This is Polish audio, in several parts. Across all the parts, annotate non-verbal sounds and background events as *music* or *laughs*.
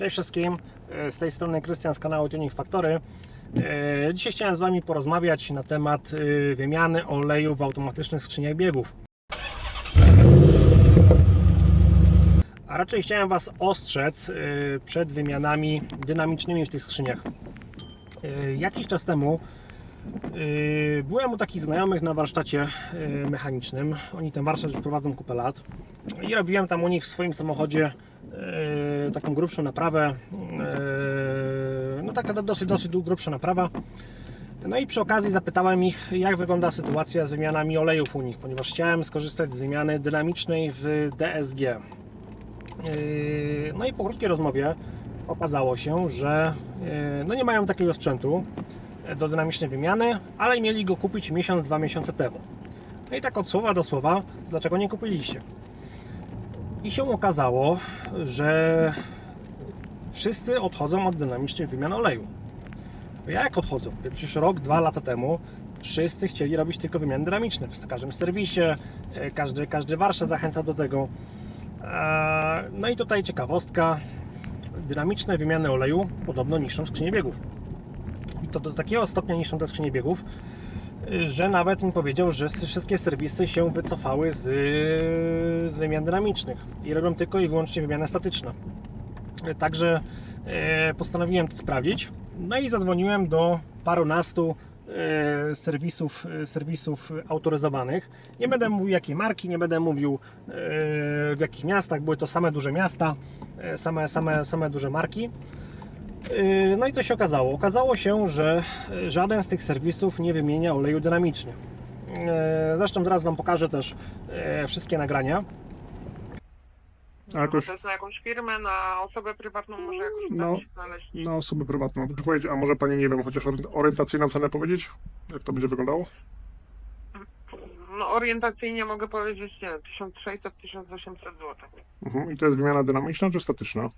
Cześć wszystkim, E, z tej strony Krystian z kanału Tuning Factory. E, Dzisiaj chciałem z Wami porozmawiać na temat e, wymiany oleju w automatycznych skrzyniach biegów. A raczej chciałem Was ostrzec przed wymianami dynamicznymi w tych skrzyniach. Jakiś czas temu byłem u takich znajomych na warsztacie e, mechanicznym. Oni ten warsztat już prowadzą kupę lat. I robiłem tam u nich w swoim samochodzie e, taką grubszą naprawę. no taka dosyć, dosyć grubsza naprawa. No i przy okazji zapytałem ich, jak wygląda sytuacja z wymianami olejów u nich, ponieważ chciałem skorzystać z wymiany dynamicznej w DSG. Yy, No i po krótkiej rozmowie okazało się, że yy, no nie mają takiego sprzętu do dynamicznej wymiany, ale mieli go kupić miesiąc, dwa miesiące temu. No i tak od słowa do słowa, dlaczego nie kupiliście? I się okazało, że wszyscy odchodzą od dynamicznej wymiany oleju. Jak odchodzą? Przecież rok, dwa lata temu wszyscy chcieli robić tylko wymiany dynamiczne. W każdym serwisie, e, każdy, każdy warsztat zachęcał do tego. Eee, No i tutaj ciekawostka. Dynamiczne wymiany oleju podobno niszczą skrzynię biegów. To do takiego stopnia niszczą te skrzynie biegów, y, że nawet mi powiedział, że wszystkie serwisy się wycofały z, z wymian dynamicznych i robią tylko i wyłącznie wymianę statyczną. E, Także postanowiłem to sprawdzić. No i zadzwoniłem do parunastu serwisów, serwisów autoryzowanych. Nie będę mówił jakie marki, nie będę mówił w jakich miastach. Były to same duże miasta, same, same, same duże marki. E, No i co się okazało? Okazało się, że e, żaden z tych serwisów nie wymienia oleju dynamicznie. E, Zresztą zaraz Wam pokażę też wszystkie nagrania. A jakoś To jest na jakąś firmę, na osobę prywatną może jakoś No. no. się znaleźć. na osobę prywatną. Czy powiedzieć, a może pani, nie wiem, chociaż orientacyjną cenę powiedzieć? Jak to będzie wyglądało? No orientacyjnie mogę powiedzieć, nie wiem, 1600-1800 zł. Mhm. I to jest wymiana dynamiczna czy statyczna?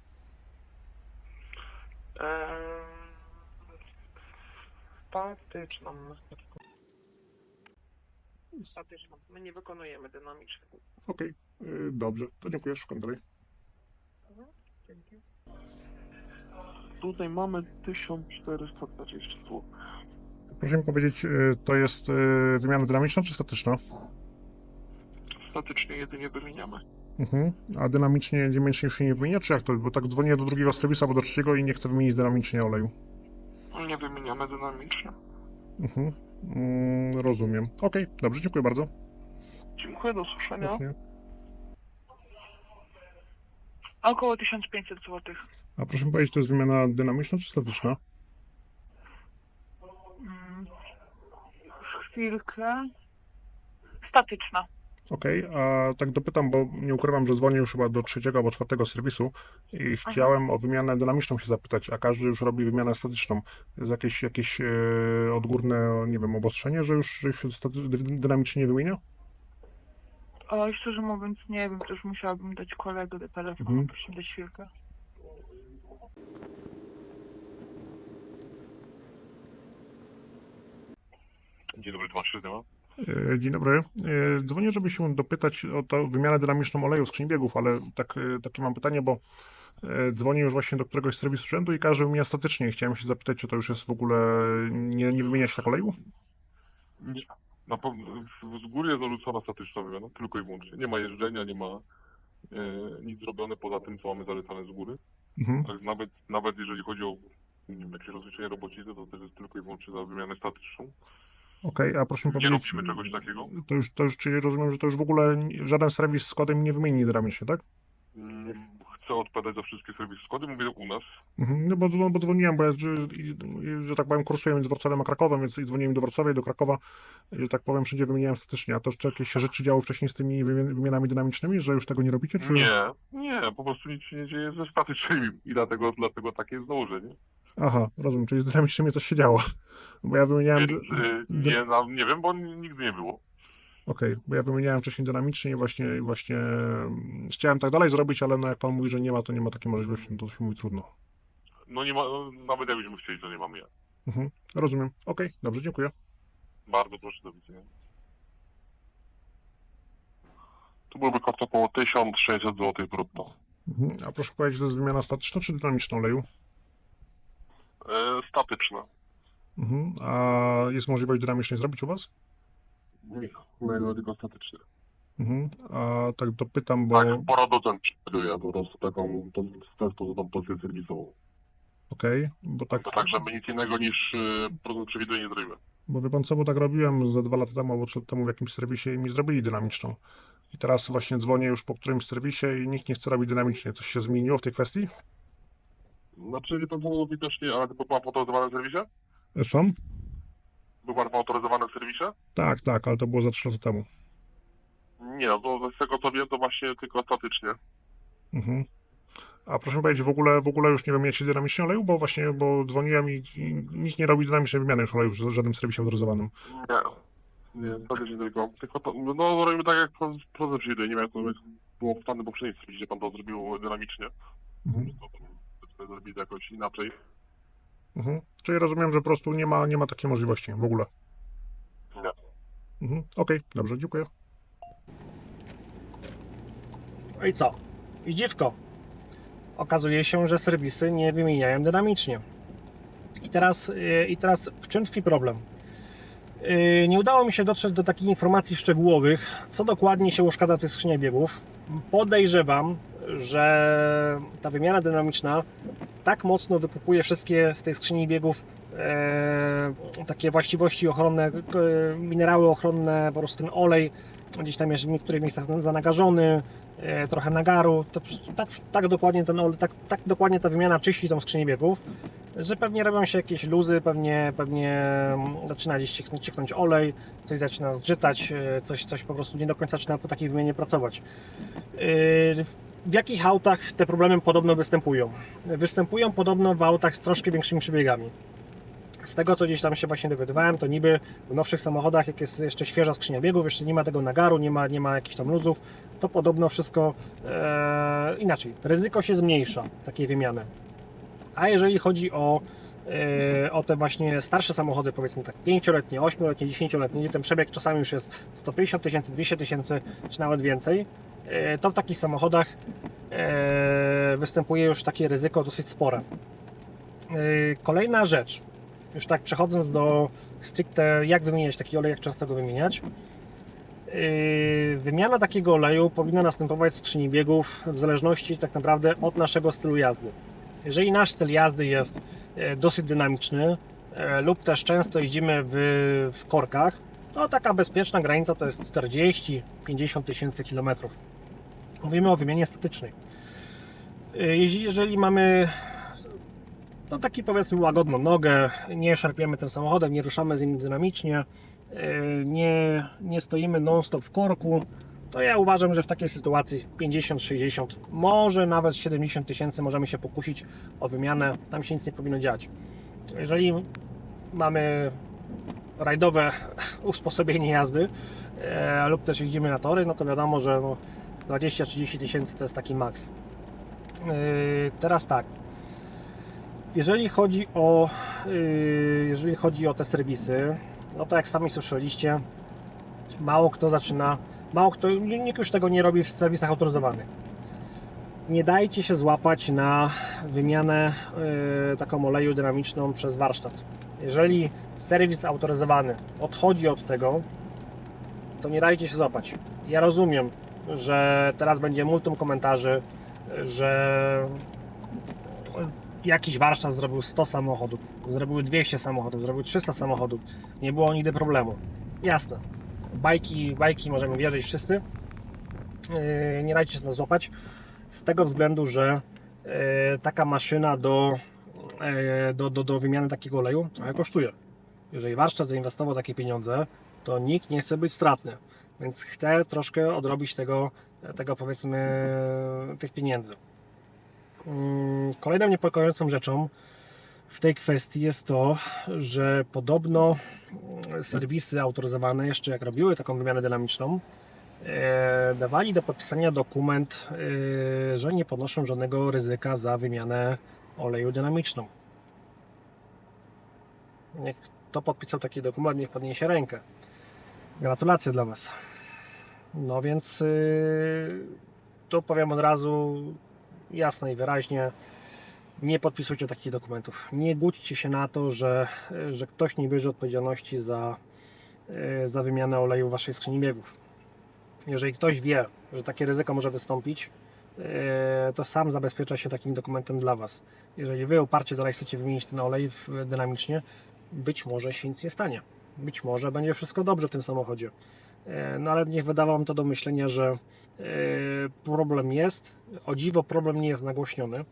Statyczną. Statyczną. My nie wykonujemy dynamicznych. Okej, y, dobrze. To dziękuję, szukam dalej. Tutaj mamy 1420 zł. Proszę mi powiedzieć, y, to jest y, wymiana dynamiczna czy statyczna? Statycznie jedynie wymieniamy. Mhm. A dynamicznie dynamicznie się nie wymienia, czy jak to? Bo tak dzwonię do drugiego serwisu albo do trzeciego i nie chcę wymienić dynamicznie oleju. Nie wymieniamy dynamicznie. Mhm. Mm, rozumiem. Okej, dobrze, dziękuję bardzo. Dziękuję, do usłyszenia. Właśnie. Około 1500 zł. A proszę mi powiedzieć, to jest wymiana dynamiczna czy statyczna? Mm. Chwilkę. Statyczna. Okej, a tak dopytam, bo nie ukrywam, że dzwonię już chyba do trzeciego albo czwartego serwisu i chciałem o wymianę dynamiczną się zapytać, a każdy już robi wymianę statyczną. Jest jakieś, jakieś e, odgórne, nie wiem, obostrzenie, że już że się dynamicznie nie wymienia? O, szczerze mówiąc, nie wiem, też musiałabym dać kolegę do telefonu, Mhm. proszę dać chwilkę. Dzień dobry, Tomasz. E, Dzień dobry. E, Dzwonię, żeby się dopytać o tą wymianę dynamiczną oleju skrzyń biegów, ale tak, e, takie mam pytanie, bo dzwonię już właśnie do któregoś serwisu sprzętu i każdy wymienia statycznie. Chciałem się zapytać, czy to już jest w ogóle, nie, nie wymienia się tak oleju? Nie. Na pewno z góry jest zarzucona statyczna wymiana, tylko i wyłącznie. Nie ma jeżdżenia, nie ma e, nic zrobione poza tym, co mamy zalecane z góry. Mhm. Tak, nawet, nawet jeżeli chodzi o nie wiem, jakieś rozliczenie robocizny, to też jest tylko i wyłącznie za wymianę statyczną. Okej, a proszę mi Nie powiedzieć, robimy czegoś takiego. to już, to już, czyli rozumiem, że to już w ogóle żaden serwis z kodem nie wymieni dynamicznie, tak? Nie chcę odpowiadać za wszystkie serwisy składy, mówię u nas. Mhm, No bo, bo, bo dzwoniłem, bo ja, że, że tak powiem, kursuję między Wrocławiem a Krakowem, więc i dzwoniłem do Wrocławia i do Krakowa, że tak powiem, wszędzie wymieniałem statycznie. A to czy jakieś rzeczy działy wcześniej z tymi wymi- wymianami dynamicznymi, że już tego nie robicie? Czy... Nie, nie, po prostu nic się nie dzieje ze statycznymi i dlatego, dlatego takie jest założenie. Aha, rozumiem, czyli z dynamicznymi coś się działo. *laughs* Bo ja wymieniałem... Więc, dy- y, dy- nie, no, nie wiem, bo nigdy nie było. Okej, bo ja wymieniałem wcześniej dynamicznie i właśnie, właśnie mm, chciałem tak dalej zrobić, ale no jak pan mówi, że nie ma, to nie ma takiej możliwości, no to się mówi trudno. No nie ma, no, nawet jakbyśmy chcieli, to nie mamy jak. Mhm, rozumiem. Okej, dobrze, dziękuję. Bardzo proszę, do widzenia. To byłby koszt około 1600 zł brutto. Mhm. A proszę powiedzieć, to jest wymiana statyczna czy dynamiczna oleju? E, statyczna. Mhm. A jest możliwość dynamicznej zrobić u Was? Nie, no, tylko statyczne. Mhm. A tak dopytam, bo... Tak, producent przewiduje po prostu taką, tą, też tą, tą pozycję serwisową. Okej, bo tak, To tak, żeby nic innego niż e, producent przewiduje nie zrobimy. bo wie pan co, bo tak robiłem ze dwa lata temu albo trzy lata temu w jakimś serwisie i mi zrobili dynamiczną. I teraz właśnie dzwonię już po którymś serwisie i nikt nie chce robić dynamicznie. Coś się zmieniło w tej kwestii? Znaczy, wie pan co, też nie, ale był pan autoryzowany w serwisie? Są? Był pan autoryzowany w serwisie? Tak, tak, ale to było za trzy lata temu. Nie, no to z tego co wiem, to właśnie tylko statycznie. Mhm. A proszę mi powiedzieć, w ogóle, w ogóle już nie wymieniacie dynamicznie oleju? Bo właśnie, bo dzwoniłem i, i nikt nie robi dynamicznej wymiany już oleju w żadnym serwisie autoryzowanym. Nie. Nie, statycznie tylko. Tylko to, no robimy tak jak producent przewiduje. Nie wiem jak to było w panem poprzednim serwisie, pan to zrobił dynamicznie. Mhm. To to zrobili jakoś inaczej. Mhm. Czyli rozumiem, że po prostu nie ma, nie ma takiej możliwości w ogóle. Nie. Mhm. Okej, dobrze, dziękuję. No i co? I dziwko. Okazuje się, że serwisy nie wymieniają dynamicznie. I teraz, yy, i teraz w czym tkwi problem? Yy, Nie udało mi się dotrzeć do takich informacji szczegółowych, co dokładnie się uszkadza w tych skrzyniach biegów. Podejrzewam, że ta wymiana dynamiczna tak mocno wykupuje wszystkie z tej skrzyni biegów takie właściwości ochronne, e, minerały ochronne, po prostu ten olej gdzieś tam jest w niektórych miejscach za- zanagażony, e, trochę nagaru. To, tak, tak dokładnie ten olej, tak, tak dokładnie ta wymiana czyści tą skrzynię biegów, że pewnie robią się jakieś luzy, pewnie, pewnie mm, zaczyna gdzieś cieknąć, olej, coś zaczyna zgrzytać, e, coś, coś po prostu nie do końca zaczyna po takiej wymianie pracować. W jakich autach te problemy podobno występują? Występują podobno w autach z troszkę większymi przebiegami. Z tego, co gdzieś tam się właśnie dowiadywałem, to niby w nowszych samochodach, jak jest jeszcze świeża skrzynia biegów, jeszcze nie ma tego nagaru, nie ma, nie ma jakichś tam luzów, to podobno wszystko e, inaczej. Ryzyko się zmniejsza takiej wymiany. A jeżeli chodzi o, e, o te właśnie starsze samochody, powiedzmy tak 5-letnie, 8-letnie, 10-letnie, gdzie ten przebieg czasami już jest 150 tysięcy, 200 tysięcy, czy nawet więcej, e, to w takich samochodach e, występuje już takie ryzyko dosyć spore. E, Kolejna rzecz, już tak przechodząc do stricte jak wymieniać taki olej, jak często go wymieniać. Yy, Wymiana takiego oleju powinna następować w skrzyni biegów w zależności tak naprawdę od naszego stylu jazdy. Jeżeli nasz styl jazdy jest e, dosyć dynamiczny e, lub też często jeździmy w, w korkach, to taka bezpieczna granica to jest 40-50 tysięcy kilometrów. Mówimy o wymianie statycznej. E, Jeżeli mamy no taki powiedzmy łagodną nogę, nie szarpiemy tym samochodem, nie ruszamy z nim dynamicznie, yy, nie, nie stoimy non-stop w korku, to ja uważam, że w takiej sytuacji 50, 60, może nawet 70 tysięcy możemy się pokusić o wymianę, tam się nic nie powinno dziać. Jeżeli mamy rajdowe *laughs* usposobienie jazdy e, lub też jeździmy na tory, no to wiadomo, że no 20-30 tysięcy to jest taki maks. Yy, teraz tak, jeżeli chodzi o, yy, jeżeli chodzi o te serwisy, no to jak sami słyszeliście, mało kto zaczyna, mało kto, nikt już tego nie robi w serwisach autoryzowanych. Nie dajcie się złapać na wymianę yy, taką oleju dynamiczną przez warsztat. Jeżeli serwis autoryzowany odchodzi od tego, to nie dajcie się złapać. Ja rozumiem, że teraz będzie multum komentarzy, że jakiś warsztat zrobił 100 samochodów, zrobił 200 samochodów, zrobił 300 samochodów. Nie było nigdy problemu. Jasne. Bajki, bajki możemy wierzyć wszyscy. Yy, Nie dajcie się nas złapać. Z tego względu, że yy, taka maszyna do, yy, do, do, do wymiany takiego oleju trochę kosztuje. Jeżeli warsztat zainwestował takie pieniądze, to nikt nie chce być stratny. Więc chce troszkę odrobić tego, tego powiedzmy, tych pieniędzy. Mm, Kolejną niepokojącą rzeczą w tej kwestii jest to, że podobno mm, serwisy autoryzowane jeszcze jak robiły taką wymianę dynamiczną, e, dawali do podpisania dokument, e, że nie ponoszą żadnego ryzyka za wymianę oleju dynamiczną. Niech kto podpisał taki dokument, niech podniesie rękę. Gratulacje dla Was. No więc yy, tu powiem od razu, jasno i wyraźnie. Nie podpisujcie takich dokumentów. Nie gódźcie się na to, że, że ktoś nie bierze odpowiedzialności za, e, za wymianę oleju w waszej skrzyni biegów. Jeżeli ktoś wie, że takie ryzyko może wystąpić, e, to sam zabezpiecza się takim dokumentem dla Was. Jeżeli Wy uparcie dalej chcecie wymienić ten olej dynamicznie, być może się nic nie stanie. Być może będzie wszystko dobrze w tym samochodzie. E, No ale niech wydawało mi to do myślenia, że e, problem jest. O dziwo problem nie jest nagłośniony.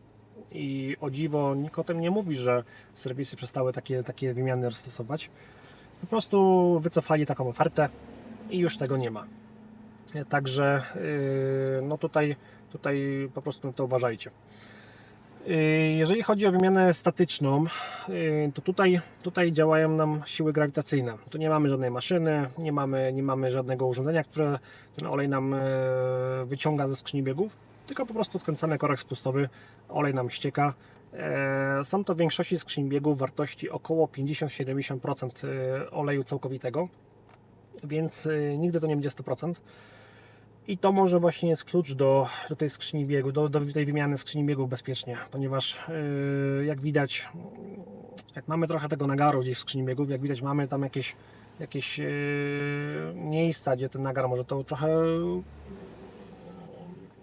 I o dziwo nikt o tym nie mówi, że serwisy przestały takie, takie wymiany stosować. Po prostu wycofali taką ofertę i już tego nie ma. E, Także no tutaj, tutaj po prostu to uważajcie. Yy, Jeżeli chodzi o wymianę statyczną, yy, to tutaj, tutaj działają nam siły grawitacyjne. Tu nie mamy żadnej maszyny, nie mamy, nie mamy żadnego urządzenia, które ten olej nam yy, wyciąga ze skrzyni biegów, tylko po prostu odkręcamy korek spustowy, olej nam ścieka. Yy, Są to w większości skrzyń biegów wartości około 50-70% yy, oleju całkowitego, więc nigdy to nie będzie 100%. I to może właśnie jest klucz do, do tej skrzyni biegu, do, do tej wymiany skrzyni biegów bezpiecznie, ponieważ yy, jak widać, jak mamy trochę tego nagaru gdzieś w skrzyni biegów, jak widać mamy tam jakieś, jakieś yy, miejsca, gdzie ten nagar może to trochę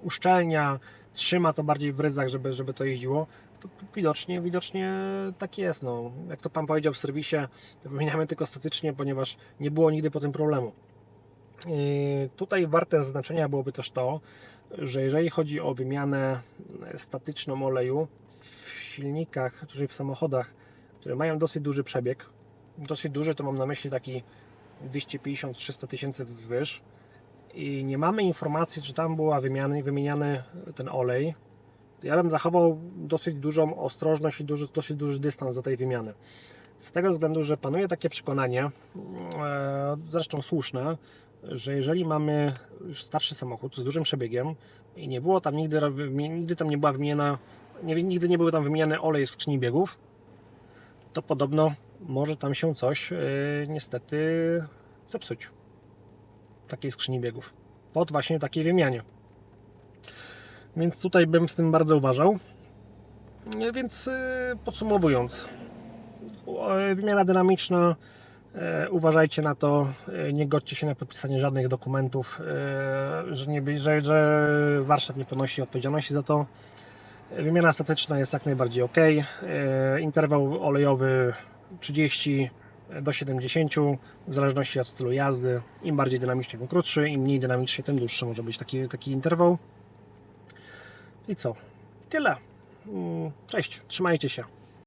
uszczelnia, trzyma to bardziej w ryzach, żeby, żeby to jeździło, to widocznie, widocznie tak jest. No. Jak to Pan powiedział w serwisie, wymieniamy tylko statycznie, ponieważ nie było nigdy po tym problemu. Yy, Tutaj warte zaznaczenia byłoby też to, że jeżeli chodzi o wymianę statyczną oleju w silnikach, czyli w samochodach, które mają dosyć duży przebieg, dosyć duży to mam na myśli taki 250-300 tysięcy wzwyż i nie mamy informacji, czy tam była wymiany, wymieniany ten olej, ja bym zachował dosyć dużą ostrożność i duży, dosyć duży dystans do tej wymiany. Z tego względu, że panuje takie przekonanie, e, zresztą słuszne, że jeżeli mamy już starszy samochód z dużym przebiegiem i nie było tam nigdy, nigdy tam nie była wymieniana, nie, nigdy nie były tam wymieniane olej w skrzyni biegów, to podobno może tam się coś e, niestety zepsuć takiej skrzyni biegów pod właśnie takiej wymianie. Więc tutaj bym z tym bardzo uważał. E, Więc e, podsumowując, wymiana dynamiczna Uważajcie na to, e, nie godźcie się na podpisanie żadnych dokumentów, e, że, nie, że, że warsztat nie ponosi odpowiedzialności za to. E, Wymiana statyczna jest jak najbardziej ok. E, Interwał olejowy 30 do 70, w zależności od stylu jazdy. Im bardziej dynamicznie, tym krótszy, im mniej dynamicznie, tym dłuższy może być taki, taki interwał. I co? Tyle. Mm, Cześć, trzymajcie się.